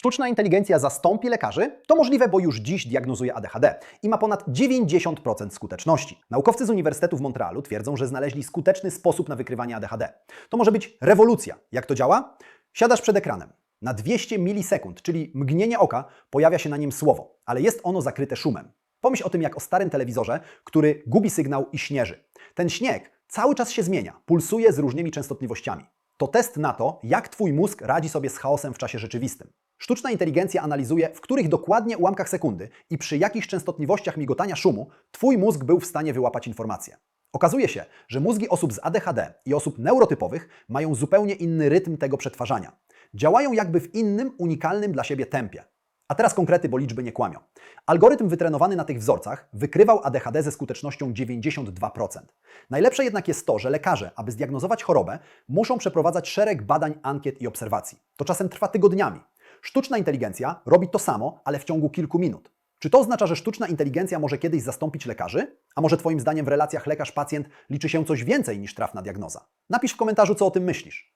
Sztuczna inteligencja zastąpi lekarzy? To możliwe, bo już dziś diagnozuje ADHD i ma ponad 90% skuteczności. Naukowcy z Uniwersytetu w Montrealu twierdzą, że znaleźli skuteczny sposób na wykrywanie ADHD. To może być rewolucja. Jak to działa? Siadasz przed ekranem. Na 200 milisekund, czyli mgnienie oka, pojawia się na nim słowo, ale jest ono zakryte szumem. Pomyśl o tym jak o starym telewizorze, który gubi sygnał i śnieży. Ten śnieg cały czas się zmienia, pulsuje z różnymi częstotliwościami. To test na to, jak Twój mózg radzi sobie z chaosem w czasie rzeczywistym. Sztuczna inteligencja analizuje, w których dokładnie ułamkach sekundy i przy jakich częstotliwościach migotania szumu Twój mózg był w stanie wyłapać informacje. Okazuje się, że mózgi osób z ADHD i osób neurotypowych mają zupełnie inny rytm tego przetwarzania. Działają jakby w innym, unikalnym dla siebie tempie. A teraz konkrety, bo liczby nie kłamią. Algorytm wytrenowany na tych wzorcach wykrywał ADHD ze skutecznością 92%. Najlepsze jednak jest to, że lekarze, aby zdiagnozować chorobę, muszą przeprowadzać szereg badań, ankiet i obserwacji. To czasem trwa tygodniami. Sztuczna inteligencja robi to samo, ale w ciągu kilku minut. Czy to oznacza, że sztuczna inteligencja może kiedyś zastąpić lekarzy? A może Twoim zdaniem w relacjach lekarz-pacjent liczy się coś więcej niż trafna diagnoza? Napisz w komentarzu, co o tym myślisz.